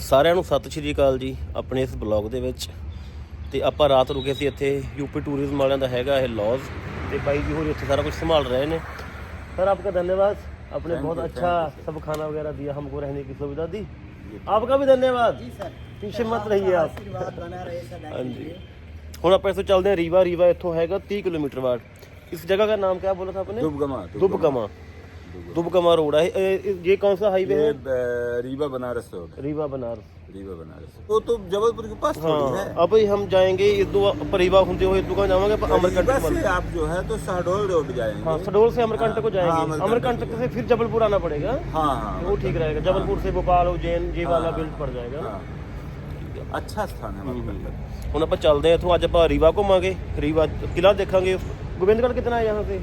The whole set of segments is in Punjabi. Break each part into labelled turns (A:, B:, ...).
A: ਸਾਰਿਆਂ ਨੂੰ ਸਤਿ ਸ਼੍ਰੀ ਅਕਾਲ ਜੀ ਆਪਣੇ ਇਸ ਬਲੌਗ ਦੇ ਵਿੱਚ ਤੇ ਆਪਾਂ ਰਾਤ ਰੁਕੇ ਸੀ ਇੱਥੇ ਯੂਪੀ ਟੂਰਿਜ਼ਮ ਵਾਲਿਆਂ ਦਾ ਹੈਗਾ ਇਹ ਲੌਜ ਤੇ ਬਾਈ ਜੀ ਹੋਰੀ ਇੱਥੇ ਸਾਰਾ ਕੁਝ ਸੰਭਾਲ ਰਹੇ ਨੇ सर आपका धन्यवाद आपने बहुत अच्छा सब खाना वगैरह दिया हमको रहने की सुविधा दी आपका भी धन्यवाद पीछे मत रहिए आप हाँ जी ਹੁਣ ਆਪਾਂ ਇਸੋਂ ਚੱਲਦੇ ਹਾਂ ਰੀਵਾ ਰੀਵਾ ਇੱਥੋਂ ਹੈਗਾ 30 ਕਿਲੋਮੀਟਰ ਬਾਅਦ ਇਸ ਜਗ੍ਹਾ का नाम क्या बोला था आपने
B: दुबगमा
A: दूबगमा दुबगमा रोड है ए, ए, ये कौन सा हाईवे
B: ये
A: है
B: ब- रीवा बनारस रोड
A: रीवा बनारस है,
B: रीवा बनारस वो तो जबलपुर के पास थोड़ी हाँ
A: है अब हम जाएंगे इद्दू परिवा होते हुए इद्दू का जाएंगे पर
B: रीवा
A: अमरकंटक
B: से
A: वाला।
B: आप जो है तो शहडोल रोड जाएंगे
A: हाँ हाँ सडोल से अमरकंटक को
B: हाँ,
A: जाएंगे
B: अमरकंटक
A: अमरकंटक से फिर जबलपुर आना पड़ेगा
B: हाँ
A: वो ठीक रहेगा जबलपुर से भोपाल उज्जैन ये वाला हाँ। बेल्ट पड़ जाएगा
B: हाँ। अच्छा स्थान है मतलब
A: ਹੁਣ ਆਪਾਂ ਚੱਲਦੇ ਆ ਇੱਥੋਂ ਅੱਜ ਆਪਾਂ ਰੀਵਾ ਘੁੰਮਾਂਗੇ ਰੀਵਾ ਕਿਲਾ ਦੇਖਾਂਗੇ ਗੋਬਿੰਦਗੜ੍ਹ ਕਿਤਨਾ ਹੈ ਯਹਾਂ
B: ਸੇ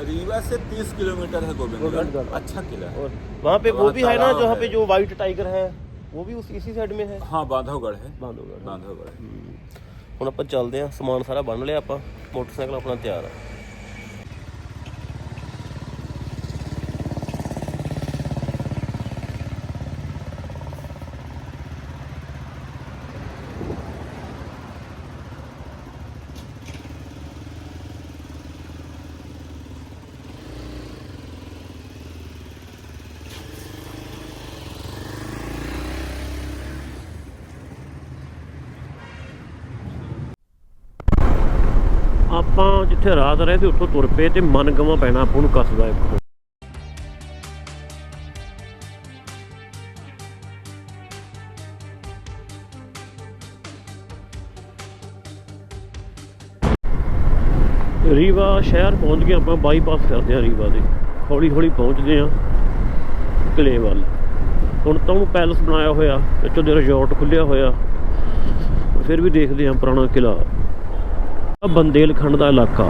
B: रीवा से 30 किलोमीटर है गोविंदगढ़
A: गोविंदगढ़।
B: अच्छा किला है
A: और वहाँ पे वो
B: वहाँ
A: भी है ना
B: तालाब
A: जहाँ
B: है।
A: पे जो व्हाइट टाइगर है वो भी उस इसी साइड में है
B: हाँ बांधवगढ़ है
A: ਬਾਂਦੋਗੜ
B: बांधवगढ़
A: ਹੁਣ ਆਪਾਂ ਚੱਲਦੇ ਹਾਂ ਸਮਾਨ ਸਾਰਾ ਬੰਨ ਲਿਆ ਆਪਾਂ ਮੋਟਰਸਾਈਕਲ ਆਪਣਾ ਤਿਆਰ ਆ ਆਪਾਂ ਜਿੱਥੇ ਰਾਤ ਰਹੇ ਤੇ ਉੱਥੋਂ ਤੁਰ ਪਏ ਤੇ ਮਨਗਵਾ ਪੈਣਾ ਆਪਾਂ ਨੂੰ ਕੱਸਦਾ ਇੱਕ ਰੀਵਾ ਸ਼ਹਿਰ ਪਹੁੰਚ ਗਏ ਆਪਾਂ ਬਾਈਪਾਸ ਕਰਦੇ ਆ ਰੀਵਾ ਦੇ। ਹੌਲੀ ਹੌਲੀ ਪਹੁੰਚਦੇ ਆ ਕਿਲੇ ਵੱਲ ਹੁਣ ਤਾਂ ਉਹਨੂੰ ਪੈਲਸ ਬਣਾਇਆ ਹੋਇਆ ਵਿੱਚੋਂ ਦੇ ਰਿਜ਼ੋਰਟ ਖੁੱਲਿਆ ਹੋਇਆ। ਫਿਰ ਵੀ ਦੇਖਦੇ ਆ ਪੁਰਾਣਾ ਕਿਲਾ ਆ ਖੰਡ ਦਾ ਇਲਾਕਾ।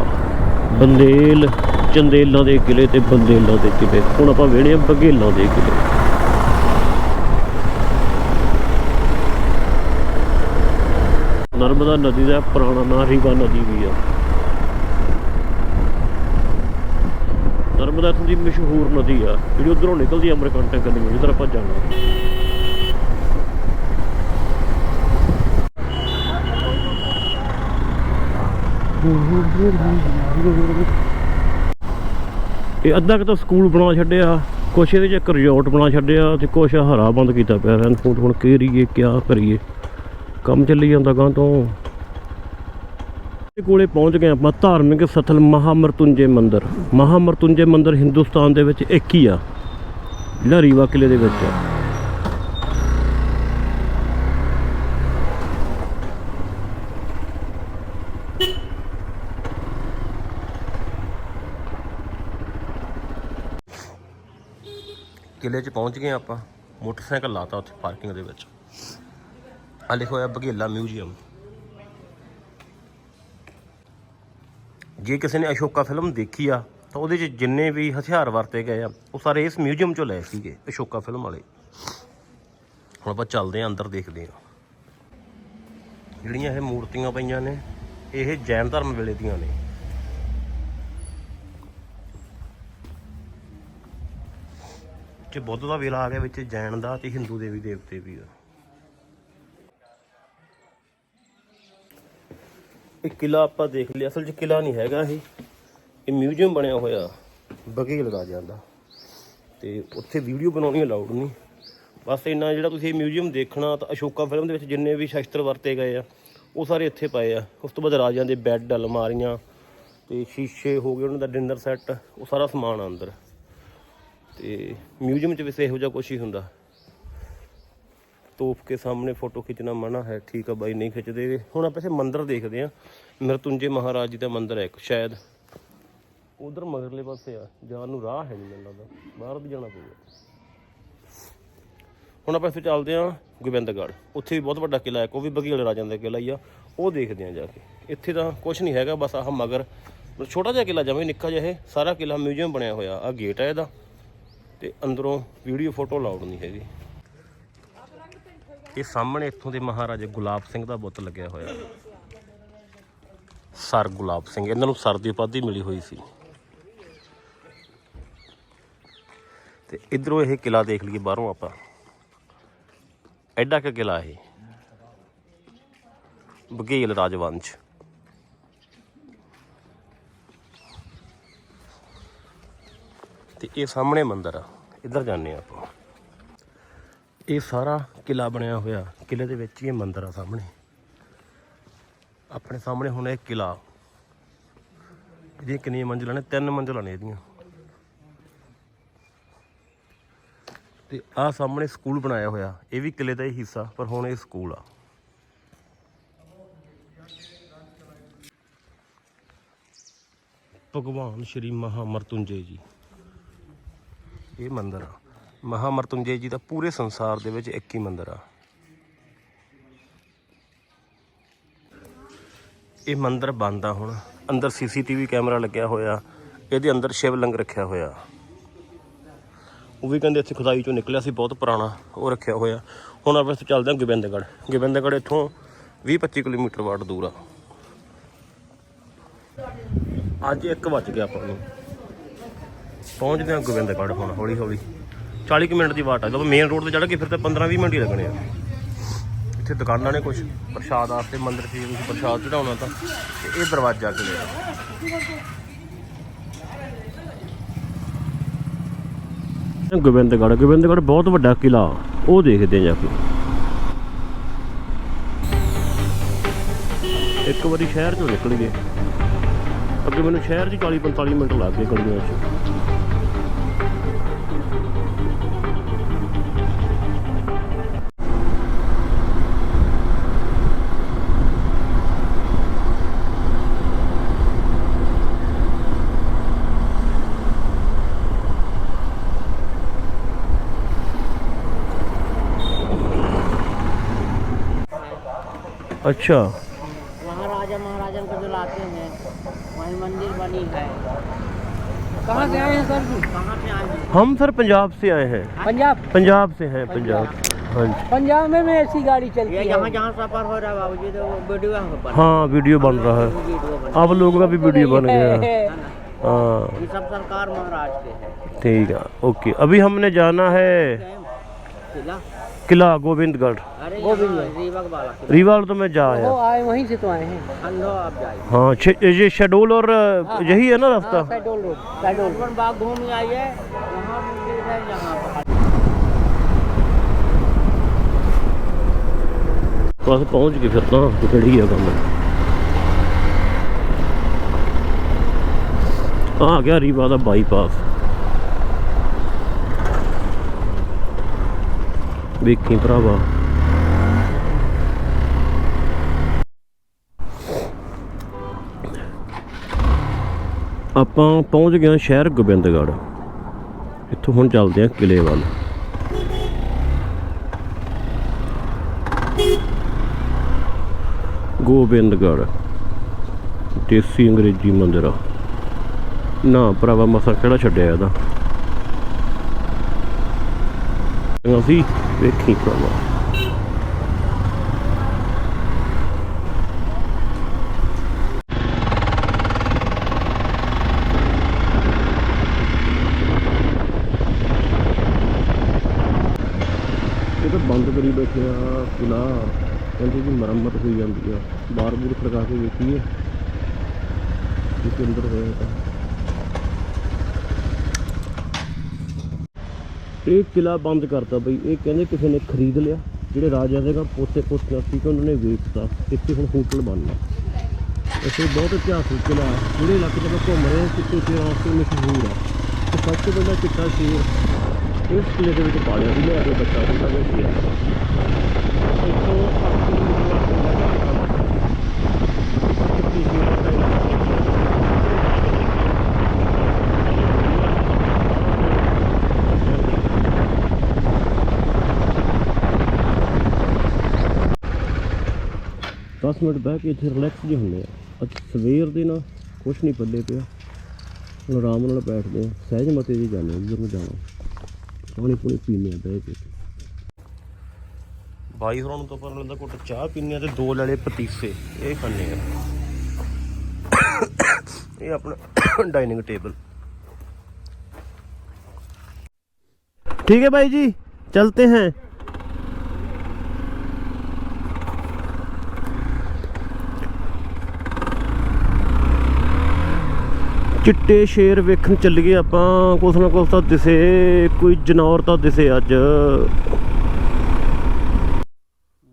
A: ਬੰਦੇਲ ਚੰਦੇਲਾਂ ਦੇ ਕਿਲੇ ਤੇ ਬੰਦੇਲਾਂ ਦੇ ਕਿਲੇ। ਹੁਣ ਆਪਾਂ ਵੇਣੇ ਆ ਬਘੇਲਾਂ ਦੇ ਕਿਲੇ। ਨਰਮਦਾ ਨਦੀ ਦਾ ਪੁਰਾਣਾ ਨਾਂ ਰੀਵਾ ਨਦੀ ਵੀ ਆ। ਨਰਮਦਾ ਦੀ ਮਸ਼ਹੂਰ ਨਦੀ ਆ। ਜਿਹੜੀ ਉਧਰੋਂ ਨਿਕਲਦੀ ਆ ਅਮਰਕੰਟਕ ਕੰਨੀ ਜਿੱਧਰ ਆਪਾਂ ਜਾਣਾ। ਇਹ ਅੱਧਾ ਕਿ ਤਾਂ ਸਕੂਲ ਬਣਾ ਛੱਡਿਆ, ਕੁਛ ਇਹਦੇ ਚ ਇੱਕ ਰਿਜ਼ੋਰਟ ਬਣਾ ਛੱਡਿਆ ਤੇ ਕੁਛ ਹਰਾ ਬੰਦ ਕੀਤਾ ਪਿਆ ਰੈਨ ਫੂਡ ਹੁਣ ਕੀ ਕਰੀਏ, ਕਿਆ ਕਰੀਏ। ਕੰਮ ਚੱਲੀ ਜਾਂਦਾ ਗਾਂ ਤੋਂ। ਇਹ ਕੋਲੇ ਪਹੁੰਚ ਗਏ ਆਪਾਂ ਧਾਰਮਿਕ ਸਥਲ ਮਹਾਮਰਤੁੰਜੇ ਮੰਦਿਰ। ਮਹਾਮਰਤੁੰਜੇ ਮੰਦਿਰ ਹਿੰਦੁਸਤਾਨ ਦੇ ਵਿੱਚ ਇੱਕ ਹੀ ਆ ਜਿਹੜਾ ਰੀਵਾ ਕਿਲੇ ਦੇ ਵਿੱਚ। ਆ ਕਿਲੇ 'ਚ ਪਹੁੰਚ ਗਏ ਆਪਾਂ, ਮੋਟਰਸਾਈਕਲ ਲਾਤਾ ਉੱਥੇ ਪਾਰਕਿੰਗ ਦੇ ਵਿੱਚ। ਆ ਲਿਖਿਆ ਹੋਇਆ ਬਘੇਲਾ ਮਿਊਜ਼ੀਅਮ ਜੇ ਕਿਸੇ ਨੇ ਅਸ਼ੋਕਾ ਫਿਲਮ ਦੇਖੀ ਆ, ਤਾਂ ਉਹਦੇ 'ਚ ਜਿੰਨੇ ਵੀ ਹਥਿਆਰ ਵਰਤੇ ਗਏ ਆ, ਉਹ ਸਾਰੇ ਇਸ ਮਿਊਜ਼ੀਅਮ 'ਚੋਂ ਲਏ ਸੀਗੇ, ਅਸ਼ੋਕਾ ਫਿਲਮ ਵਾਲੇ। ਹੁਣ ਆਪਾਂ ਚੱਲਦੇ ਆਂ, ਅੰਦਰ ਦੇਖਦੇ ਆਂ। ਜਿਹੜੀਆਂ ਇਹ ਮੂਰਤੀਆਂ ਪਈਆਂ ਨੇ, ਇਹ ਜੈਨ ਧਰਮ ਵੇਲੇ ਦੀਆਂ ਨੇ। ਚ ਬੁੱਧ ਦਾ ਵੇਲਾ ਆ ਗਿਆ, ਵਿੱਚ ਜੈਨ ਦਾ ਤੇ ਹਿੰਦੂ ਦੇਵੀ ਦੇਵਤੇ ਵੀ ਆ। ਇਹ ਕਿਲਾ ਆਪਾਂ ਦੇਖ ਲਿਆ, ਅਸਲ 'ਚ ਕਿਲਾ ਨਹੀਂ ਹੈਗਾ ਇਹ। ਇਹ ਮਿਊਜ਼ੀਅਮ ਬਣਿਆ ਹੋਇਆ, ਬਘੇਲ ਰਾਜਿਆਂ ਦਾ। ਤੇ ਉੱਥੇ ਵੀਡੀਓ ਬਣਾਉਣੀ ਅਲਾਉਡ ਨਹੀਂ। ਬਸ ਇੰਨਾ ਜਿਹੜਾ ਤੁਸੀਂ ਇਹ ਮਿਊਜ਼ੀਅਮ ਦੇਖਣਾ, ਤਾਂ ਅਸ਼ੋਕਾ ਫਿਲਮ ਦੇ ਵਿੱਚ ਜਿੰਨੇ ਵੀ ਸ਼ਸਤਰ ਵਰਤੇ ਗਏ ਆ, ਉਹ ਸਾਰੇ ਇੱਥੇ ਪਏ ਆ। ਉਸ ਤੋਂ ਬਾਅਦ ਰਾਜਿਆਂ ਦੇ ਬੈੱਡ, ਅਲਮਾਰੀਆਂ, ਤੇ ਸ਼ੀਸ਼ੇ ਹੋ ਗਏ, ਉਹਨਾਂ ਦਾ ਡਿਨਰ ਸੈੱਟ, ਉਹ ਸਾਰਾ ਸਮਾਨ ਆ ਅੰਦਰ। ਤੇ ਮਿਊਜ਼ੀਅਮ 'ਚ ਵੈਸੇ ਇਹੋ ਜਿਹਾ ਕੁਝ ਹੀ ਹੁੰਦਾ। ਤੋਪ ਕੇ ਸਾਹਮਣੇ ਫੋਟੋ ਖਿੱਚਣਾ ਮਨਾ ਹੈ, ਠੀਕ ਆ ਬਾਈ, ਨਹੀਂ ਖਿੱਚਦੇ। ਹੁਣ ਆਪਾਂ ਇਸੇ ਮੰਦਿਰ ਦੇਖਦੇ ਆ ਮਰਤੁੰਜੇ ਮਹਾਰਾਜ ਜੀ ਦਾ ਮੰਦਿਰ ਹੈ ਇੱਕ, ਸ਼ਾਇਦ। ਉਧਰ ਮਗਰਲੇ ਪਾਸੇ ਆ, ਜਾਣ ਨੂੰ ਰਾਹ ਹੈ ਨਹੀਂ ਮੈਨੂੰ ਲੱਗਦਾ। ਬਾਹਰ ਵੀ ਜਾਣਾ ਪਊਗਾ। ਹੁਣ ਆਪਾਂ ਇੱਥੇ ਚੱਲਦੇ ਆ ਗੋਬਿੰਦਗੜ੍ਹ। ਉੱਥੇ ਵੀ ਬਹੁਤ ਵੱਡਾ ਕਿਲਾ ਹੈ ਉਹ ਵੀ ਬਘੇਲ ਰਾਜਾਂ ਦਾ ਕਿਲਾ ਹੀ ਆ। ਉਹ ਦੇਖਦੇ ਆ ਜਾ ਕੇ। ਇੱਥੇ ਤਾਂ ਕੁਝ ਨਹੀਂ ਹੈਗਾ, ਬਸ ਆਹ ਮਗਰ। ਛੋਟਾ ਜਿਹਾ ਕਿਲਾ ਜਿਵੇਂ ਨਿੱਕਾ ਜਿਹਾ ਇਹ, ਸਾਰਾ ਕਿਲਾ ਮਿਊਜ਼ੀਅਮ ਬਣਿਆ ਹੋਇਆ ਆ ਗੇਟ ਹੈ ਇਹਦਾ। ਤੇ ਅੰਦਰੋਂ ਵੀਡੀਓ ਫੋਟੋ ਅਲਾਉਡ ਨਹੀਂ ਹੈਗੀ। ਇਹ ਸਾਹਮਣੇ ਇੱਥੋਂ ਦੇ ਮਹਾਰਾਜਾ ਗੁਲਾਬ ਸਿੰਘ ਦਾ ਬੁੱਤ ਲੱਗਿਆ ਹੋਇਆ। ਸਰ ਗੁਲਾਬ ਸਿੰਘ, ਇਹਨਾਂ ਨੂੰ ਸਰ ਦੀ ਉਪਾਧੀ ਮਿਲੀ ਹੋਈ ਸੀ। ਤੇ ਇਧਰੋਂ ਇਹ ਕਿਲਾ ਦੇਖ ਲਈਏ, ਬਾਹਰੋਂ ਆਪਾਂ। ਐਡਾ ਕੁ ਕਿਲਾ ਇਹ। ਬਘੇਲ ਰਾਜਵੰਸ਼। ਤੇ ਇਹ ਸਾਹਮਣੇ ਮੰਦਿਰ ਆ। ਇੱਧਰ ਜਾਂਦੇ ਆ ਆਪਾਂ। ਇਹ ਸਾਰਾ ਕਿਲਾ ਬਣਿਆ ਹੋਇਆ। ਕਿਲੇ ਦੇ ਵਿੱਚ ਹੀ ਇਹ ਮੰਦਿਰ ਆ ਸਾਹਮਣੇ। ਆਪਣੇ ਸਾਹਮਣੇ ਹੁਣ ਇਹ ਕਿਲਾ ਇਹਦੀਆਂ ਕਿੰਨੀਆਂ ਮੰਜ਼ਿਲਾਂ ਨੇ? ਤਿੰਨ ਮੰਜ਼ਿਲਾਂ ਨੇ ਇਹਦੀਆਂ। ਤੇ ਆਹ ਸਾਹਮਣੇ ਸਕੂਲ ਬਣਾਇਆ ਹੋਇਆ। ਇਹ ਵੀ ਕਿਲੇ ਦਾ ਹੀ ਹਿੱਸਾ, ਪਰ ਹੁਣ ਇਹ ਸਕੂਲ ਆ। ਭਗਵਾਨ ਸ਼੍ਰੀ ਮਹਾਮਰਤੁੰਜੇ ਜੀ। ਇਹ ਮੰਦਿਰ ਆ। ਮਹਾਮਰਤੁੰਜੇ ਜੀ ਦਾ ਪੂਰੇ ਸੰਸਾਰ ਦੇ ਵਿੱਚ ਇੱਕ ਹੀ ਮੰਦਿਰ ਆ। ਇਹ ਮੰਦਿਰ ਬੰਦ ਆ ਹੁਣ, ਅੰਦਰ ਸੀਸੀਟੀਵੀ ਕੈਮਰਾ ਲੱਗਿਆ ਹੋਇਆ, ਇਹਦੇ ਅੰਦਰ ਸ਼ਿਵ ਲਿੰਗ ਰੱਖਿਆ ਹੋਇਆ। ਉਹ ਵੀ ਕਹਿੰਦੇ ਇੱਥੇ ਖੁਦਾਈ ਚੋਂ ਨਿਕਲਿਆ ਸੀ, ਬਹੁਤ ਪੁਰਾਣਾ ਉਹ ਰੱਖਿਆ ਹੋਇਆ। ਹੁਣ ਆਪਾਂ ਚੱਲਦੇ ਹਾਂ ਗੋਬਿੰਦਗੜ੍ਹ। ਗੋਬਿੰਦਗੜ੍ਹ ਇੱਥੋਂ 20-25 ਕਿਲੋਮੀਟਰ ਵਾਟ ਦੂਰ ਆ। ਅੱਜ 1 ਵੱਜ ਗਿਆ ਆਪਾਂ ਨੂੰ। ਪਹੁੰਚਦੇ ਹਾਂ ਗੋਬਿੰਦਗੜ੍ਹ ਹੁਣ, ਹੌਲੀ ਹੌਲੀ। 40 ਕੁ ਮਿੰਟ ਦੀ ਵਾਟ ਆ। ਜਦੋਂ ਮੇਨ ਰੋਡ ਤੇ ਚੜ੍ਹ ਕੇ ਫਿਰ ਤਾਂ 15-20 ਮਿੰਟ ਹੀ ਲੱਗਣੇ ਆ। ਇੱਥੇ ਦੁਕਾਨਾਂ ਨੇ ਕੁਝ ਪ੍ਰਸ਼ਾਦ ਵਾਸਤੇ ਮੰਦਿਰ 'ਚ ਜੇ ਤੁਸੀਂ ਪ੍ਰਸ਼ਾਦ ਚੜਾਉਣਾ ਤਾਂ। ਤੇ ਇਹ ਦਰਵਾਜ਼ਾ ਕਿਲੇ ਗੋਬਿੰਦਗੜ੍ਹ ਗੋਬਿੰਦਗੜ੍ਹ ਬਹੁਤ ਵੱਡਾ ਕਿਲਾ ਉਹ ਦੇਖਦੇ ਆ ਜਾ ਕੇ। ਇੱਕ ਵਾਰੀ ਸ਼ਹਿਰ ਚੋਂ ਨਿਕਲ ਗਏ ਅੱਗੇ ਮੈਨੂੰ ਸ਼ਹਿਰ 'ਚ 40 45 ਮਿੰਟ ਲੱਗ ਗਏ ਗਲੀਆਂ 'ਚ। अच्छा।
C: वहाँ राजा महाराजन को जो लाते हैं वहीं मंदिर बनी है। कहाँ से आए हैं सर कहाँ से आए हैं?
A: हम सर पंजाब से आए हैं।
C: पंजाब?
A: पंजाब से हैं पंजाब। हाँ जी।
C: पंजाब में भी ऐसी गाड़ी चलती है। जहाँ जहाँ सफ़र हो रहा है बाबू जी तो वीडियो
A: हाँ वीडियो बन रहा है। आप लोगों का भी वीडियो बन गया।
C: है।
A: हाँ।
C: ये सब सरकार महाराज के है।
A: ठीक है ओके। अभी हमने जाना है।
C: किला
A: गोविंदगढ़।
C: गोविंदगढ़
A: रीवा तो मैं जा आया।
C: वहीं से तो आए हैं।
A: हाँ ये शेडोल और हाँ,
C: हाँ, यही है ना हाँ, रास्ता? बस
A: पहुँच गए फिर तो, ना खड़ी है कम आ गया रीवा का बाईपास ਵੇਖੀ ਭਰਾਵਾ ਆਪਾਂ ਪਹੁੰਚ ਗਏ ਸ਼ਹਿਰ ਗੋਬਿੰਦਗੜ੍ਹ। ਇੱਥੋਂ ਹੁਣ ਚੱਲਦੇ ਹਾਂ ਕਿਲੇ ਵੱਲ। ਗੋਬਿੰਦਗੜ੍ਹ। ਦੇਸੀ ਅੰਗਰੇਜ਼ੀ ਮੰਦਿਰ ਆ। ਨਾ, ਭਰਾਵਾ, ਮਸਾ ਕਿਹੜਾ ਛੱਡਿਆ ਇਹਦਾ? ਅਸੀਂ ਵੇਖੀ ਭਰਾਵਾ ਇਹ ਤਾਂ ਬੰਦ ਕਰੀ ਬੈਠਿਆ ਆ ਕਹਿੰਦੇ ਕਿ ਮੁਰੰਮਤ ਹੋਈ ਜਾਂਦੀ ਆ। ਬਾਰ ਬੂਰ ਖੜਕਾ ਕੇ ਵੇਖੀਏ। ਕਿ ਅੰਦਰ ਹੋਇਆ ਤਾਂ। ਇਹ ਕਿਲਾ ਬੰਦ ਕਰਤਾ ਬਈ। ਇਹ ਕਹਿੰਦੇ ਕਿਸੇ ਨੇ ਖਰੀਦ ਲਿਆ, ਜਿਹੜੇ ਰਾਜਾ ਸੀਗਾ ਪੋਤੇ ਪੋਤੀਆਂ ਸੀ ਕਿ ਉਹਨਾਂ ਨੇ ਵੇਚਤਾ। ਇੱਥੇ ਹੁਣ ਹੋਟਲ ਬਣਨਾ। ਇੱਥੇ ਬਹੁਤ ਇਤਿਹਾਸਿਕ ਕਿਲਾ ਹੈ। ਜਿਹੜੇ ਇਲਾਕੇ 'ਚ ਆਪਾਂ ਘੁੰਮ ਰਹੇ ਹਾਂ ਚਿੱਟੇ ਸ਼ੇਰ ਵਾਸਤੇ ਮਸ਼ਹੂਰ ਆ। ਤੇ ਸਭ ਤੋਂ ਪਹਿਲਾਂ ਚਿੱਟਾ ਸ਼ੇਰ ਇਸ ਕਿਲੇ ਦੇ ਵਿੱਚ ਪਾਲਿਆ ਸੀ। ਲਿਆ ਕੇ ਬੱਚਾ ਹੁੰਦਾ ਗਿਆ 10 ਮਿੰਟ ਬਹਿ ਕੇ ਇੱਥੇ ਰਿਲੈਕਸ ਜਿਹਾ ਹੁੰਦੇ ਆ। ਅੱਜ ਸਵੇਰ ਦੇ ਨਾ ਕੁਛ ਨਹੀਂ ਪੱਲੇ ਪਿਆ। ਆਰਾਮ ਨਾਲ ਬੈਠਦੇ ਆ। ਸਹਿਜ ਮਤੇ ਦੀ ਜਾਂਦੇ ਜਿੱਧਰ ਨੂੰ ਜਾਣਾ। ਪਾਣੀ ਪੂਣੀ ਪੀਨੇ ਆ ਬਹਿ ਕੇ। ਬਾਈ ਹੋਰਾਂ ਨੂੰ ਤਾਂ ਪਰ ਲੈਂਦਾ ਘੁੱਟ ਚਾਹ ਪੀਨੇ ਆ ਤੇ ਦੋ ਲੈਲੇ ਪਤੀਸੇ। ਇਹ ਖਾਣੇ ਆ। ਇਹ ਆਪਣਾ ਡਾਈਨਿੰਗ ਟੇਬਲ ਠੀਕ ਹੈ ਬਾਈ ਜੀ चलते हैं ਚਿੱਟੇ ਸ਼ੇਰ ਵੇਖਣ ਚੱਲ ਗਏ ਆਪਾਂ, ਕੁਛ ਨਾ ਕੁਛ ਤਾਂ ਦਿਸੇ, ਕੋਈ ਜਨੌਰ ਤਾਂ ਦਿਸੇ ਅੱਜ।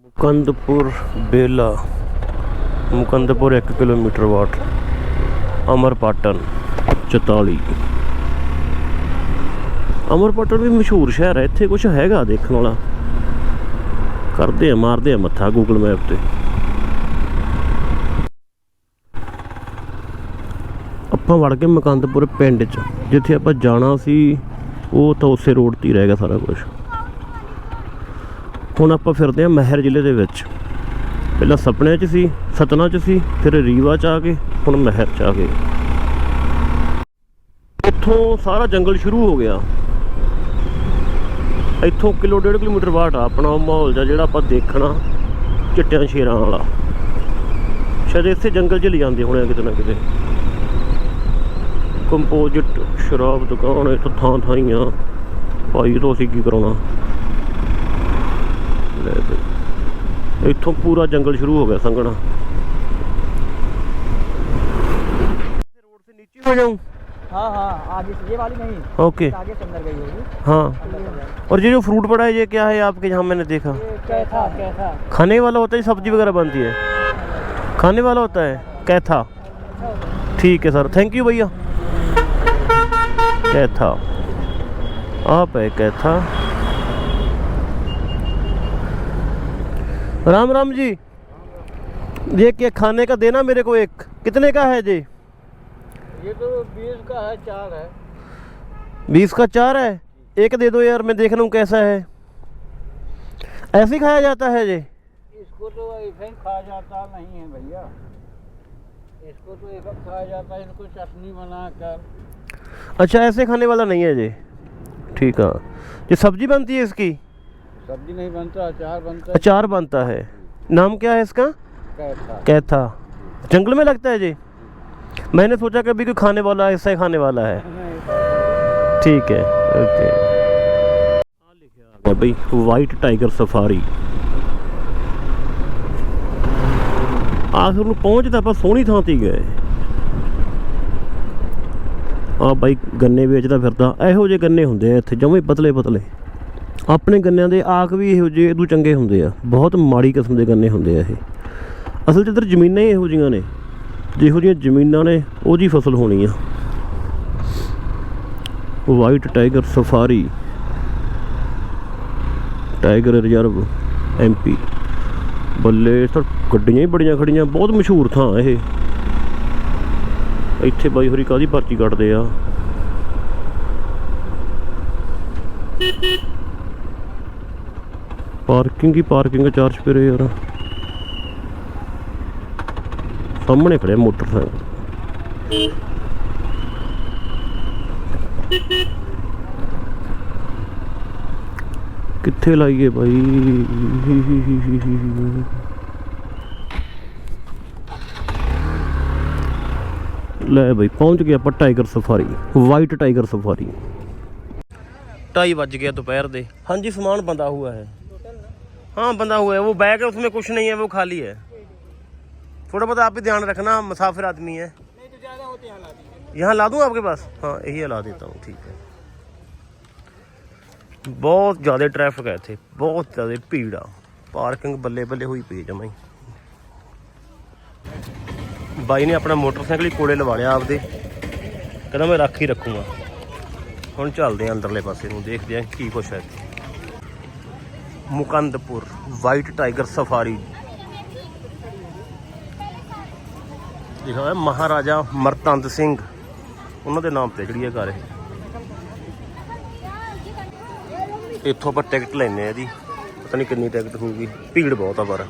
A: ਮੁਕੰਦਪੁਰ ਬੇਲਾ, ਮੁਕੰਦਪੁਰ 1 ਕਿਲੋਮੀਟਰ ਵਾਟ, ਅਮਰਪਾਟਨ 44 ਅਮਰਪਾਟਨ ਵੀ ਮਸ਼ਹੂਰ ਸ਼ਹਿਰ ਹੈ, ਇੱਥੇ ਕੁਝ ਹੈਗਾ ਦੇਖਣ ਵਾਲਾ। ਕਰਦੇ ਆ, ਮਾਰਦੇ ਆ ਮੱਥਾ ਗੂਗਲ ਮੈਪ ਤੇ। ਆਪਾਂ ਵੜ ਕੇ ਮਕੰਦਪੁਰ ਪਿੰਡ 'ਚ, ਜਿੱਥੇ ਆਪਾਂ ਜਾਣਾ ਸੀ, ਉਹ ਤਾਂ ਉਸੇ ਰੋਡ ਤੇ ਹੀ ਰਹਿ ਗਿਆ ਸਾਰਾ ਕੁਝ ਹੁਣ ਆਪਾਂ ਫਿਰਦੇ ਆ ਮਹਿਰ ਜ਼ਿਲ੍ਹੇ ਦੇ ਵਿੱਚ। ਪਹਿਲਾਂ ਸਪਨਿਆਂ 'ਚ ਸੀ, ਸਤਨਾ 'ਚ ਸੀ, ਫਿਰ ਰੀਵਾ 'ਚ ਆ ਕੇ, ਹੁਣ ਮਹਿਰ 'ਚ ਆ ਗਏ ਇੱਥੋਂ ਸਾਰਾ ਜੰਗਲ ਸ਼ੁਰੂ ਹੋ ਗਿਆ। ਇੱਥੋਂ ਕਿਲੋ ਡੇਢ ਕਿਲੋਮੀਟਰ ਬਾਅਦ ਆ ਆਪਣਾ ਮਾਹੌਲ ਜਿਹਾ ਜਿਹੜਾ ਆਪਾਂ ਦੇਖਣਾ, ਚਿੱਟਿਆਂ ਸ਼ੇਰਾਂ ਵਾਲਾ। ਸ਼ਾਇਦ ਇੱਥੇ ਜੰਗਲ 'ਚ ਲੈ ਜਾਂਦੇ ਹੋਣੇ ਆ ਕਿਤੇ ਨਾ ਕਿਤੇ। ਕੰਪੋਜ਼ਿਟ ਸ਼ਰਾਬ ਦੁਕਾਨ ਇੱਥੇ ਥਾਂ ਥਾਂ ਹੀ ਆ ਭਾਈ ਇਹ ਤੋਂ ਅਸੀਂ ਕੀ ਕਰਾਉਣਾ ਲੈ ਤੇ ਇੱਥੋਂ ਪੂਰਾ ਜੰਗਲ ਸ਼ੁਰੂ ਹੋ ਗਿਆ ਸੰਘਣਾ रोड से नीचे हो जाऊं
C: हाँ हाँ आगे से ये वाली नहीं
A: ओके
C: आगे से अंदर गई होगी
A: हाँ
C: अंदर चल जाएगी।
A: और ये जो फ्रूट पड़ा है ये क्या है आपके यहाँ मैंने देखा
C: ये कैथा कैथा
A: खाने वाला होता है सब्जी वगैरह बनती है खाने वाला होता है कैथा ठीक है सर थैंक यू भैया कैथा आप है कैथा राम राम जी। ये क्या खाने का देना मेरे को एक। कितने का है जी?
C: ये तो बीस का है चार है।
A: बीस का चार है? एक दे दो यार मैं देख लूँ कैसा है। ऐसे खाया जाता है जी।
C: इसको तो ऐसे ही खाया जाता नहीं है भैया। इसको तो एक खाया जाता है इसको चटनी बनाकर
A: अच्छा ऐसे खाने वाला नहीं है जी ठीक है ये सब्जी बनती है इसकी
C: सब्जी नहीं बनता अचार बनता
A: अचार बनता है नाम क्या है इसका
C: कैथा
A: कैथा जंगल में लगता है जी मैंने सोचा कभी कोई खाने वाला ऐसा ही खाने वाला है ठीक है ओके है भाई वाइट टाइगर सफारी ਆਖਰ ਨੂੰ ਪਹੁੰਚ ਤਾਂ ਆਪਾਂ ਸੋਹਣੀ ਥਾਂ ਤੇ ਹੀ ਗਏ ਆ ਬਾਈ ਗੰਨੇ ਵੇਚਦਾ ਫਿਰਦਾ। ਇਹੋ ਜਿਹੇ ਗੰਨੇ ਹੁੰਦੇ ਆ ਇੱਥੇ, ਜਮੇ ਪਤਲੇ ਪਤਲੇ। ਆਪਣੇ ਗੰਨਿਆਂ ਦੇ ਆਖ ਵੀ ਇਹੋ ਜਿਹੇ ਇਦੋਂ ਚੰਗੇ ਹੁੰਦੇ ਆ। ਬਹੁਤ ਮਾੜੀ ਕਿਸਮ ਦੇ ਗੰਨੇ ਹੁੰਦੇ ਆ ਇਹ। ਅਸਲ 'ਚ ਇੱਧਰ ਜ਼ਮੀਨਾਂ ਹੀ ਇਹੋ ਜਿਹੀਆਂ ਨੇ। ਜਿਹੋ ਜਿਹੀਆਂ ਜ਼ਮੀਨਾਂ ਨੇ ਉਹਦੀ ਫਸਲ ਹੋਣੀ ਆ। White tiger safari tiger reserve MP ਬੱਲੇ ਸਰ ਗੱਡੀਆਂ ਹੀ ਬੜੀਆਂ ਖੜੀਆਂ। ਬਹੁਤ ਮਸ਼ਹੂਰ ਥਾਂ ਇਹ। ਇੱਥੇ ਬਾਈ ਹੋਰੀ ਕਾਦੀ ਪਰਚੀ ਕੱਟਦੇ ਆ? ਪਾਰਕਿੰਗ ਹੀ ਪਾਰਕਿੰਗ ਚਾਰਜ ਪਰੇ ਯਾਰ। ਸਾਹਮਣੇ ਖੜਿਆ ਮੋਟਰਸਾਈਕਲ। ਕਿੱਥੇ ਲਾਈਏ ਬਾਈ? ਲੈ ਬਾਈ ਪਹੁੰਚ ਗਏ ਆਪਾਂ tiger safari white tiger safari 2:30 बज गया दोपहर दे हाँ जी सामान बंधा हुआ है हाँ बंधा हुआ है वो बैग है उसमें कुछ नहीं है वो खाली है थोड़ा बहुत आप भी ध्यान रखना मुसाफिर आदमी है यहाँ ला दूँ आपके पास हाँ यही ला देता हूँ ठीक है ਬਹੁਤ ਜ਼ਿਆਦਾ ਟ੍ਰੈਫਿਕ ਹੈ ਇੱਥੇ ਬਹੁਤ ਜ਼ਿਆਦਾ ਭੀੜ ਆ ਪਾਰਕਿੰਗ ਬੱਲੇ ਬੱਲੇ ਹੋਈ ਪਈ ਜਮਾਈ ਬਾਈ ਨੇ ਆਪਣਾ ਮੋਟਰਸਾਈਕਲ ਹੀ ਕੋਲੇ ਲਵਾ ਲਿਆ ਆਪਦੇ। ਕਹਿੰਦਾ ਮੈਂ ਰੱਖ ਹੀ ਰੱਖੂੰਗਾ। ਹੁਣ ਚੱਲਦੇ ਆਂ ਅੰਦਰਲੇ ਪਾਸੇ ਨੂੰ, ਦੇਖਦੇ ਆਂ ਕੀ ਕੁਛ ਹੈ ਇੱਥੇ। ਮੁਕੰਦਪੁਰ ਵਾਈਟ ਟਾਈਗਰ ਸਫਾਰੀ ਲਿਖਿਆ ਹੋਇਆ ਮਹਾਰਾਜਾ ਮਰਤੰਦ ਸਿੰਘ। ਉਹਨਾਂ ਦੇ ਨਾਮ ਤੇ ਜਿਹੜੀ ਇਹ ਘਰ ਹੈ। ਇੱਥੋਂ ਆਪਾਂ ਟਿਕਟ ਲੈਨੇ ਆ ਜੀ ਪਤਾ ਨਹੀਂ ਕਿੰਨੀ ਟਿਕਟ ਹੋਊਗੀ। ਭੀੜ ਬਹੁਤ ਆ ਪਰ।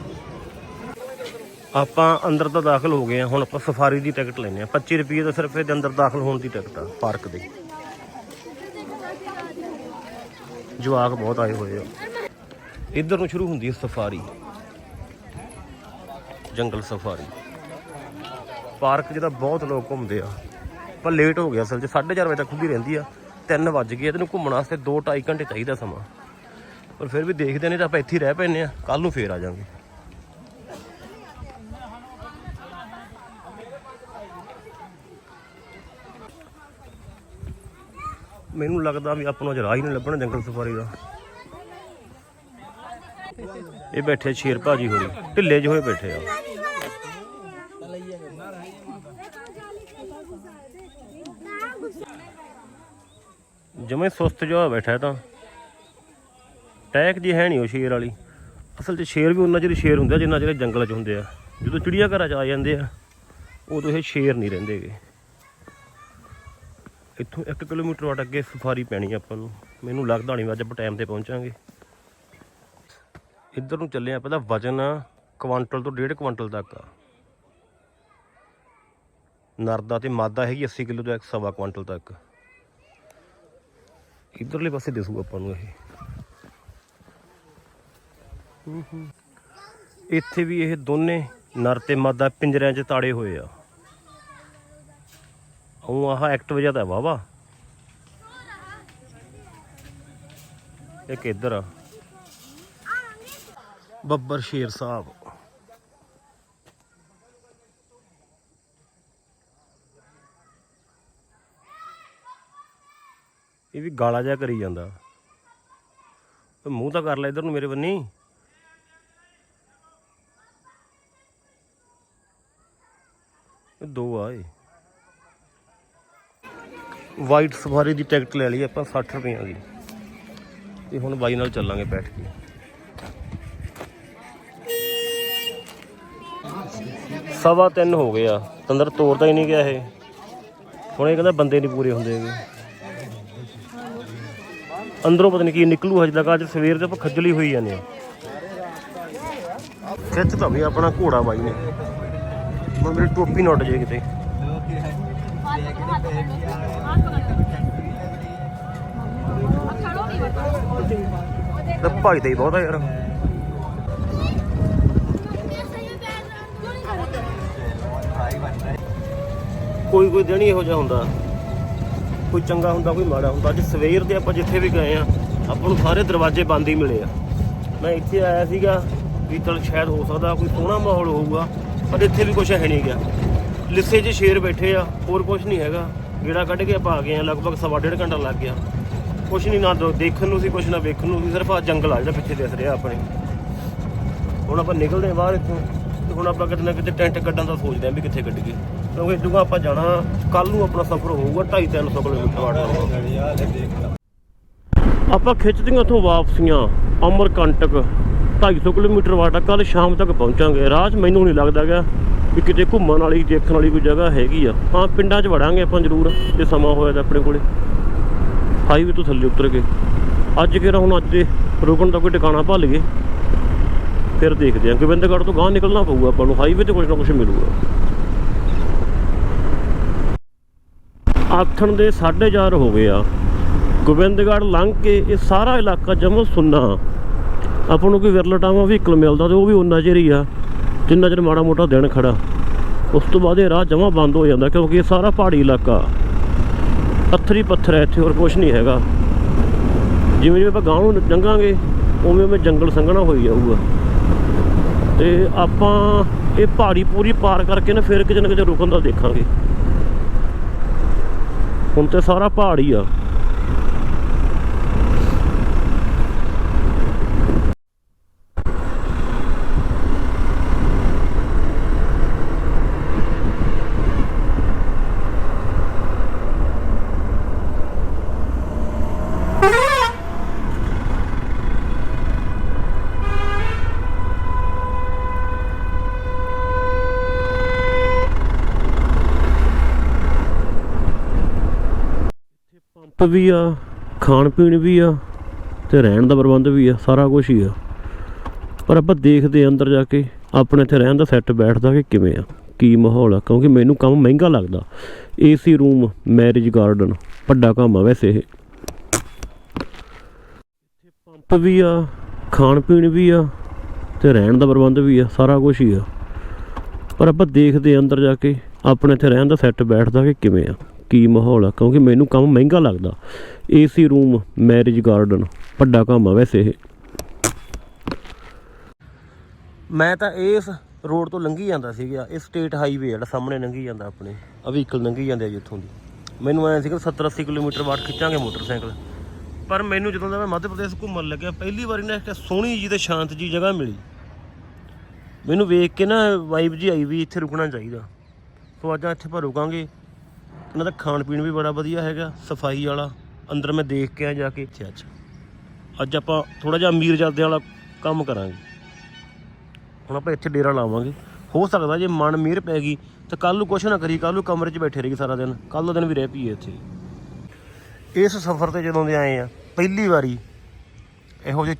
A: ਆਪਾਂ ਅੰਦਰ ਤਾਂ ਦਾਖਲ ਹੋ ਗਏ ਆ, ਹੁਣ ਆਪਾਂ ਸਫਾਰੀ ਦੀ ਟਿਕਟ ਲੈਨੇ ਆ। 25 ਰੁਪਏ ਦਾ ਸਿਰਫ ਇਹਦੇ ਅੰਦਰ ਦਾਖਲ ਹੋਣ ਦੀ ਟਿਕਟ ਆ, ਪਾਰਕ ਦੇ। ਜਵਾਕ ਬਹੁਤ ਆਏ ਹੋਏ ਆ। ਇੱਧਰ ਨੂੰ ਸ਼ੁਰੂ ਹੁੰਦੀ ਹੈ ਸਫਾਰੀ। ਜੰਗਲ ਸਫਾਰੀ। ਪਾਰਕ ਜਿਹਦਾ ਬਹੁਤ ਲੋਕ ਘੁੰਮਦੇ ਆ। ਪਰ ਲੇਟ ਹੋ ਗਿਆ ਅਸਲ 'ਚ 4:30 ਵਜੇ ਤੱਕ ਖੁੱਲੀ ਰਹਿੰਦੀ ਆ 3 ਵੱਜ ਗਏ ਇਹਨੂੰ ਘੁੰਮਣ ਵਾਸਤੇ 2-2.5 ਘੰਟੇ ਚਾਹੀਦਾ ਸਮਾਂ। ਪਰ ਫਿਰ ਵੀ ਦੇਖਦੇ ਨੇ ਤਾਂ ਆਪਾਂ ਇੱਥੇ ਰਹਿ ਪੈਨੇ ਆ ਕੱਲ ਨੂੰ ਫੇਰ ਆ ਜਾਾਂਗੇ। ਮੈਨੂੰ ਲੱਗਦਾ ਵੀ ਆਪਾਂ ਨੂੰ ਰਾਹ ਹੀ ਨਹੀਂ ਲੱਭਣਾ ਜੰਗਲ ਸਫਾਰੀ ਦਾ। ਇਹ ਬੈਠੇ ਸ਼ੇਰ ਭਾਜੀ ਹੋਰੀ। ਢਿੱਲੇ ਜਿਹੇ ਹੋਏ ਬੈਠੇ ਆ। ਜਮੇ ਸੁਸਤ ਜਿਹਾ ਬੈਠਾ ਤਾਂ। ਟੈਕ ਜੀ ਹੈ ਨਹੀਂ ਉਹ ਸ਼ੇਰ ਵਾਲੀ। ਅਸਲ 'ਚ ਸ਼ੇਰ ਵੀ ਉਹਨਾਂ ਚਿਰ ਸ਼ੇਰ ਹੁੰਦਾ ਜਿੰਨਾ ਚਿਰ ਜੰਗਲ 'ਚ ਹੁੰਦੇ ਆ। ਜਦੋਂ ਚਿੜੀਆ ਘਰਾਂ 'ਚ ਆ ਜਾਂਦੇ ਆ, ਉਦੋਂ ਇਹ ਸ਼ੇਰ ਨਹੀਂ ਰਹਿੰਦੇਗੇ ਇੱਥੋਂ 1 ਕਿਲੋਮੀਟਰ ਵਾਟ ਅੱਗੇ ਸਫਾਰੀ ਪੈਣੀ ਆਪਾਂ ਨੂੰ। ਮੈਨੂੰ ਲੱਗਦਾ ਨਹੀਂ ਅੱਜ ਆਪਾਂ ਟਾਈਮ ਤੇ ਪਹੁੰਚਾਂਗੇ। ਇੱਧਰ ਨੂੰ ਚੱਲੇ ਆ, ਪਹਿਲਾਂ ਵਜਨ ਕੁਆਂਟਲ ਤੋਂ 1.5 ਕੁਆਂਟਲ ਤੱਕ ਆ। ਨਰਦਾ ਤੇ ਮਾਦਾ ਹੈਗੀ 80 ਕਿਲੋ ਤੋਂ 1.5 ਕੁਆਂਟਲ ਤੱਕ। ਇਧਰਲੇ ਪਾਸੇ ਦਿਸੂ ਆਪਾਂ ਨੂੰ ਇਹ। ਇੱਥੇ ਵੀ ਇਹ ਦੋਨੇ ਨਰ ਤੇ ਮਾਦਾ ਪਿੰਜਰਿਆਂ 'ਚ ਤਾੜੇ ਹੋਏ ਆ। ਉਹ ਆਹ ਐਕਟਿਵ ਜਿਹਾ ਤਾਂ ਵਾਵਾ ਇੱਕ ਇੱਧਰ ਆ। ਬੱਬਰ ਸ਼ੇਰ ਸਾਹਿਬ। ਇਹ ਵੀ ਗਾਲਾ ਜਿਹਾ ਕਰੀ ਜਾਂਦਾ। ਮੂੰਹ ਤਾਂ ਕਰ ਲੈ ਇਧਰ ਨੂੰ ਮੇਰੇ ਬੰਨੀ। ਇਹ ਦੋ ਆਏ ਵਾਈਟ ਸਫਾਰੀ ਦੀ ਟਿਕਟ ਲੈ ਲਈ, ਆਪਾਂ 60 ਰੁਪਈਆਂ ਦੀ। ਤੇ ਹੁਣ ਬਾਈ ਨਾਲ ਚੱਲਾਂਗੇ ਬੈਠ ਕੇ। ਸਵਾ ਤਿੰਨ ਹੋ ਗਏ ਆ। ਤੰਦਰ ਤੋੜਦਾ ਹੀ ਨਹੀਂ ਗਿਆ ਇਹ। ਹੁਣ ਇਹ ਕਹਿੰਦਾ ਬੰਦੇ ਨਹੀਂ ਪੂਰੇ ਹੁੰਦੇ ਹੈਗੇ। ਅੰਦਰੋਂ ਪਤਾ ਨਹੀਂ ਕੀ ਨਿਕਲੂ, ਹਜੇ ਤੱਕ ਅੱਜ ਸਵੇਰ ਦੇ ਆਪਾਂ ਖੱਜਲੀ ਹੋਈ ਜਾਂਦੇ ਆ। ਖਿੱਚ ਤਾਂ ਵੀ ਆਪਣਾ ਘੋੜਾ ਬਾਈ ਨੇ। ਮੈਂ ਮੇਰੀ ਟੋਪੀ ਨੁੱਟ ਜੇ ਕਿਤੇ। ਤੇ ਭਾਈ ਤੇ ਬਹੁਤ ਆ ਯਾਰ। ਕੋਈ ਕੋਈ ਦਿਨ ਹੀ ਇਹੋ ਜਿਹਾ ਹੁੰਦਾ। ਕੋਈ ਚੰਗਾ ਹੁੰਦਾ, ਕੋਈ ਮਾੜਾ ਹੁੰਦਾ। ਅੱਜ ਸਵੇਰ ਦੇ ਆਪਾਂ ਜਿੱਥੇ ਵੀ ਗਏ ਆ ਆਪਾਂ ਨੂੰ ਸਾਰੇ ਦਰਵਾਜ਼ੇ ਬੰਦ ਹੀ ਮਿਲੇ ਆ। ਮੈਂ ਇੱਥੇ ਆਇਆ ਸੀਗਾ ਵੀ ਚਲ ਸ਼ਾਇਦ ਹੋ ਸਕਦਾ, ਕੋਈ ਸੋਹਣਾ ਮਾਹੌਲ ਹੋਊਗਾ, ਪਰ ਇੱਥੇ ਵੀ ਕੁਝ ਹੈ ਨਹੀਂ ਗਿਆ। ਲਿੱਸੇ 'ਚ ਸ਼ੇਰ ਬੈਠੇ ਆ, ਹੋਰ ਕੁਝ ਨਹੀਂ ਹੈਗਾ। ਗੇੜਾ ਕੱਢ ਕੇ ਆਪਾਂ ਆ ਗਏ ਆ, ਲਗਭਗ ਸਵਾ ਡੇਢ ਘੰਟਾ ਲੱਗ ਗਿਆ। ਕੁਝ ਨਹੀਂ ਨਾ ਦੇਖਣ ਨੂੰ ਸੀ ਕੁਝ ਨਾ ਵੇਖਣ ਨੂੰ ਸੀ, ਸਿਰਫ ਆ ਜੰਗਲ ਆ ਜਿਹੜਾ ਪਿੱਛੇ ਦਿਸ ਰਿਹਾ ਆਪਣੇ। ਹੁਣ ਆਪਾਂ ਨਿਕਲਦੇ ਹਾਂ ਬਾਹਰ ਇੱਥੋਂ, ਤੇ ਹੁਣ ਆਪਾਂ ਕਿਤੇ ਨਾ ਕਿਤੇ ਟੈਂਟ ਕੱਢਣ ਦਾ ਸੋਚਦੇ ਆਂ ਵੀ ਕਿੱਥੇ ਕੱਢੀਏ ਕਿਉਂਕਿ ਜਦੋਂ ਆਪਾਂ ਜਾਣਾ ਕੱਲ ਨੂੰ ਆਪਣਾ ਸਫ਼ਰ ਹੋਊਗਾ 2.5 300 ਕਿਲੋਮੀਟਰ ਵਾਟ ਆਪਾਂ ਖਿੱਚਦੀਆਂ ਉੱਥੋਂ ਵਾਪਸੀਆਂ, ਅਮਰਕੰਟਕ। 250 ਕਿਲੋਮੀਟਰ ਵਾਟਾ ਕੱਲ ਸ਼ਾਮ ਤੱਕ ਪਹੁੰਚਾਂਗੇ। ਰਾਹ 'ਚ ਮੈਨੂੰ ਨਹੀਂ ਲੱਗਦਾ ਗਿਆ ਵੀ ਕਿਤੇ ਘੁੰਮਣ ਵਾਲੀ, ਦੇਖਣ ਵਾਲੀ ਕੋਈ ਜਗ੍ਹਾ ਹੈਗੀ ਆ। ਹਾਂ, ਪਿੰਡਾਂ 'ਚ ਵੜਾਂਗੇ ਆਪਾਂ ਜ਼ਰੂਰ, ਜੇ ਸਮਾਂ ਹੋਇਆ ਤਾਂ ਆਪਣੇ ਕੋਲੇ। ਹਾਈਵੇ ਤੋਂ ਥੱਲੇ ਉਤਰ ਕੇ। ਅੱਜ ਕਿਹੜਾ ਹੁਣ ਅੱਜ ਦੇ ਰੁਕਣ ਦਾ ਕੋਈ ਟਿਕਾਣਾ ਭੱਲ ਗਏ। ਫਿਰ ਦੇਖਦੇ ਆਂ ਗੋਬਿੰਦਗੜ੍ਹ ਤੋਂ ਗਾਂਹ ਨਿਕਲਣਾ ਪਊਗਾ ਆਪਾਂ ਨੂੰ। ਹਾਈਵੇ ਤੇ ਕੁਝ ਨਾ ਕੁਝ ਮਿਲੂਗਾ। ਆਥਣ ਦੇ 4:30 ਹੋ ਗਏ ਆ। ਗੋਬਿੰਦਗੜ੍ਹ ਲੰਘ ਕੇ ਇਹ ਸਾਰਾ ਇਲਾਕਾ ਜਮਾ ਸੁੰਨਾ। ਆਪਾਂ ਨੂੰ ਕੋਈ ਵਿਰਲਾ ਵਿਰਲਟਾਵਾਂ ਵਹੀਕਲ ਮਿਲਦਾ ਤੇ ਉਹ ਵੀ ਉਨਾ ਚਿਰ ਹੀ ਆ। ਜਿੰਨਾ ਚਿਰ ਮਾੜਾ ਮੋਟਾ ਦਿਨ ਖੜਾ, ਉਸ ਤੋਂ ਬਾਅਦ ਇਹ ਰਾਹ ਜਮਾ ਬੰਦ ਹੋ ਜਾਂਦਾ ਕਿਉਂਕਿ ਇਹ ਸਾਰਾ ਪਹਾੜੀ ਇਲਾਕਾ। ਪੱਥਰੀ ਪੱਥਰ ਹੈ ਇੱਥੇ, ਹੋਰ ਕੁਝ ਨਹੀਂ ਹੈਗਾ। ਜਿਵੇਂ ਜਿਵੇਂ ਆਪਾਂ ਗਾਂਹ ਨੂੰ ਜੰਗਾਂਗੇ ਉਵੇਂ ਉਵੇਂ ਜੰਗਲ ਸੰਘਣਾ ਹੋਈ ਜਾਊਗਾ। ਤੇ ਆਪਾਂ ਇਹ ਪਹਾੜੀ ਪੂਰੀ ਪਾਰ ਕਰਕੇ ਨਾ ਫਿਰ ਕਿਤੇ ਨਾ ਕਿਤੇ ਰੁਕਣ ਦਾ ਦੇਖਾਂਗੇ। ਹੁਣ ਤੇ ਸਾਰਾ ਪਹਾੜ ਹੀ ਆ। ਪੰਪ ਵੀ ਆ, ਖਾਣ ਪੀਣ ਵੀ ਆ ਤੇ ਰਹਿਣ ਦਾ ਪ੍ਰਬੰਧ ਵੀ ਆ, ਸਾਰਾ ਕੁਝ ਹੀ ਆ। ਪਰ ਆਪਾਂ ਦੇਖਦੇ ਅੰਦਰ ਜਾ ਕੇ, ਆਪਣੇ ਇੱਥੇ ਰਹਿਣ ਦਾ ਸੈੱਟ ਬੈਠਦਾ ਕਿ ਕਿਵੇਂ ਆ, ਕੀ ਮਾਹੌਲ ਆ, ਕਿਉਂਕਿ ਮੈਨੂੰ ਕੰਮ ਮਹਿੰਗਾ ਲੱਗਦਾ। ਏਸੀ ਰੂਮ ਮੈਰਿਜ ਗਾਰਡਨ ਵੱਡਾ ਕੰਮ ਆ ਵੈਸੇ ਇਹ। ਪੰਪ ਵੀ ਆ, ਖਾਣ ਪੀਣ ਵੀ ਆ ਤੇ ਰਹਿਣ ਦਾ ਪ੍ਰਬੰਧ ਵੀ ਆ, ਸਾਰਾ ਕੁਝ ਹੀ ਆ। ਪਰ ਆਪਾਂ ਦੇਖਦੇ ਅੰਦਰ ਜਾ ਕੇ, ਆਪਣੇ ਇੱਥੇ ਰਹਿਣ ਦਾ ਸੈੱਟ ਬੈਠਦਾ ਕਿ ਕਿਵੇਂ ਆ। ਕੀ ਮਾਹੌਲ ਆ? ਕਿਉਂਕਿ ਮੈਨੂੰ ਕੰਮ ਮਹਿੰਗਾ ਲੱਗਦਾ। ਏਸੀ ਰੂਮ, ਮੈਰਿਜ ਗਾਰਡਨ, ਵੱਡਾ ਕੰਮ ਆ ਵੈਸੇ ਇਹ। ਮੈਂ ਤਾਂ ਇਸ ਰੋਡ ਤੋਂ ਲੰਘੀ ਜਾਂਦਾ ਸੀਗਾ। ਇਹ ਸਟੇਟ ਹਾਈਵੇ ਜਿਹੜਾ ਸਾਹਮਣੇ ਲੰਘੀ ਜਾਂਦਾ ਆਪਣੇ। ਆ ਵਹੀਕਲ ਲੰਘੀ ਜਾਂਦੇ ਆ ਜੀ ਇੱਥੋਂ ਦੀ। ਮੈਨੂੰ ਐਂ ਸੀਗਾ 70 80 ਕਿਲੋਮੀਟਰ ਬਾਅਦ ਖਿੱਚਾਂਗੇ ਮੋਟਰਸਾਈਕਲ। ਪਰ ਮੈਨੂੰ ਜਦੋਂ ਦਾ ਮੈਂ ਮੱਧ ਪ੍ਰਦੇਸ਼ ਘੁੰਮਣ ਲੱਗਿਆ, ਪਹਿਲੀ ਵਾਰੀ ਨਾ ਇੱਕ ਸੋਹਣੀ ਜੀ ਤੇ ਸ਼ਾਂਤ ਜੀ ਜਗ੍ਹਾ ਮਿਲੀ। ਮੈਨੂੰ ਵੇਖ ਕੇ ਨਾ ਵਾਈਬ ਜੀ ਆਈ ਵੀ ਇੱਥੇ ਰੁਕਣਾ ਚਾਹੀਦਾ। ਸੋ ਅੱਜ ਇੱਥੇ ਪਰ ਰੁਕਾਂਗੇ। ਇਹਨਾਂ ਦਾ ਖਾਣ ਪੀਣ ਵੀ ਬੜਾ ਵਧੀਆ ਹੈਗਾ ਸਫ਼ਾਈ ਵਾਲਾ। ਅੰਦਰ ਮੈਂ ਦੇਖ ਕੇ ਆ ਜਾ ਕੇ। ਇੱਥੇ ਅੱਜ ਅੱਜ ਆਪਾਂ ਥੋੜਾ ਜਿਹਾ ਅਮੀਰ ਜਾਦੇ ਵਾਲਾ ਕੰਮ ਕਰਾਂਗੇ। ਹੁਣ ਆਪਾਂ ਇੱਥੇ ਡੇਰਾ ਲਾਵਾਂਗੇ। ਹੋ ਸਕਦਾ ਜੇ ਮਨ ਮਿਹਰ ਪੈ ਗਈ ਤਾਂ ਕੱਲ ਨੂੰ ਕੁਛ ਨਾ ਕਰੀ ਕੱਲ ਨੂੰ ਕਮਰੇ 'ਚ ਬੈਠੇ ਰਹੀ ਸਾਰਾ ਦਿਨ। ਕੱਲ ਦਾ ਦਿਨ ਵੀ ਰਹਿ ਪਈਏ ਇੱਥੇ। ਇਸ ਸਫ਼ਰ ਤੇ ਜਦੋਂ ਦੇ ਆਏ ਆ ਪਹਿਲੀ ਵਾਰੀ ਇਹੋ ਜਿਹੇ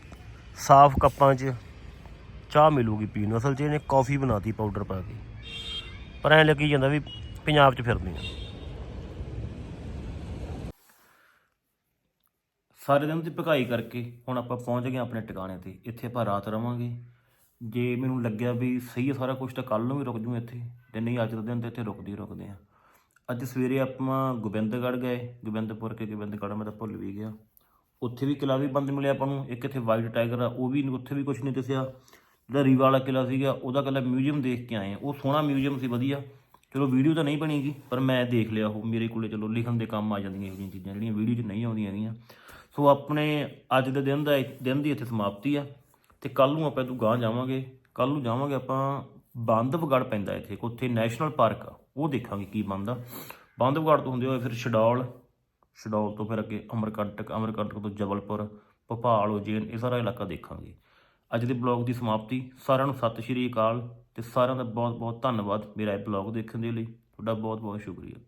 A: ਸਾਫ਼ ਕੱਪਾਂ 'ਚ ਚਾਹ ਮਿਲੂਗੀ ਪੀਣ ਅਸਲ 'ਚ ਇਹਨੇ ਕਾਫੀ ਬਣਾਤੀ ਪਾਊਡਰ ਪਾ ਕੇ। ਪਰ ਐਂ ਲੱਗੀ ਜਾਂਦਾ ਵੀ ਪੰਜਾਬ 'ਚ ਫਿਰਦੇ ਆ। ਸਾਰੇ ਦਿਨ ਦੀ ਭਕਾਈ ਕਰਕੇ ਹੁਣ ਆਪਾਂ ਪਹੁੰਚ ਗਏ ਆਪਣੇ ਟਿਕਾਣੇ ਤੇ। ਇੱਥੇ ਆਪਾਂ ਰਾਤ ਰਵਾਂਗੇ। ਜੇ ਮੈਨੂੰ ਲੱਗਿਆ ਵੀ ਸਹੀ ਹੈ ਸਾਰਾ ਕੁਝ ਤਾਂ ਕੱਲ ਨੂੰ ਵੀ ਰੁਕ ਜੂ ਇੱਥੇ। ਤੇ ਨਹੀਂ ਅੱਜ ਦੇ ਦਿਨ ਤੇ ਇੱਥੇ ਰੁਕਦੇ ਹੀ ਰੁਕਦੇ ਆ ਅੱਜ ਸਵੇਰੇ ਆਪਾਂ ਗੋਬਿੰਦਗੜ੍ਹ ਗਏ। ਗੋਬਿੰਦਪੁਰ ਕੇ ਗੋਬਿੰਦਗੜ੍ਹ ਮੈਂ ਤਾਂ ਭੁੱਲ ਵੀ ਗਿਆ। ਉੱਥੇ ਵੀ ਕਿਲਾ ਵੀ ਬੰਦ ਮਿਲਿਆ ਆਪਾਂ ਨੂੰ। ਇੱਕ ਇੱਥੇ ਵਾਈਟ ਟਾਈਗਰ ਆ, ਉਹ ਵੀ ਉੱਥੇ ਵੀ ਕੁਝ ਨਹੀਂ ਦਿਸਿਆ। ਜਿਹੜਾ ਰੀਵਾ ਵਾਲਾ ਕਿਲਾ ਸੀਗਾ, ਉਹਦਾ ਕੱਲਾ ਮਿਊਜ਼ੀਅਮ ਦੇਖ ਕੇ ਆਏ ਉਹ ਸੋਹਣਾ ਮਿਊਜ਼ੀਅਮ ਸੀ, ਵਧੀਆ। ਚਲੋ ਵੀਡੀਓ ਤਾਂ ਨਹੀਂ ਬਣੇਗੀ, ਪਰ ਮੈਂ ਦੇਖ ਲਿਆ ਉਹ। ਮੇਰੇ ਕੋਲੇ ਚਲੋ ਲਿਖਣ ਦੇ ਕੰਮ ਆ ਜਾਂਦੀਆਂ ਇਹ ਜਿਹੀਆਂ ਚੀਜ਼ਾਂ, ਜਿਹੜੀਆਂ ਵੀਡੀਓ 'ਚ ਨਹੀਂ ਆਉਂਦੀਆਂ ਹੈਗੀਆਂ। ਸੋ ਆਪਣੇ ਅੱਜ ਦੇ ਦਿਨ ਦਾ ਦਿਨ ਦੀ ਇੱਥੇ ਸਮਾਪਤੀ ਆ ਤੇ ਕੱਲ ਨੂੰ ਆਪਾਂ ਤੂੰ ਗਾਂ ਜਾਵਾਂਗੇ। ਕੱਲ ਨੂੰ ਜਾਵਾਂਗੇ ਆਪਾਂ ਬੰਦਵਗੜ ਪੈਂਦਾ ਇੱਥੇ ਉੱਥੇ ਨੈਸ਼ਨਲ ਪਾਰਕ ਆ, ਉਹ ਦੇਖਾਂਗੇ ਕੀ ਬਣਦਾ। ਬੰਦਵਗੜ ਤੋਂ ਹੁੰਦੇ ਹੋਏ ਫਿਰ ਛਡੌਲ ਛਡੌਲ ਤੋਂ ਫਿਰ ਅੱਗੇ ਅਮਰਕੰਟਕ ਅਮਰਕੰਟਕ ਤੋਂ ਜਬਲਪੁਰ, ਭੋਪਾਲ, ਉਜੈਨ, ਇਹ ਸਾਰਾ ਇਲਾਕਾ ਦੇਖਾਂਗੇ। ਅੱਜ ਦੇ ਬਲੌਗ ਦੀ ਸਮਾਪਤੀ, ਸਾਰਿਆਂ ਨੂੰ ਸਤਿ ਸ਼੍ਰੀ ਅਕਾਲ ਤੇ ਸਾਰਿਆਂ ਦਾ ਬਹੁਤ ਬਹੁਤ ਧੰਨਵਾਦ ਮੇਰਾ ਇਹ ਬਲੌਗ ਦੇਖਣ ਦੇ ਲਈ। ਤੁਹਾਡਾ ਬਹੁਤ ਬਹੁਤ ਸ਼ੁਕਰੀਆ।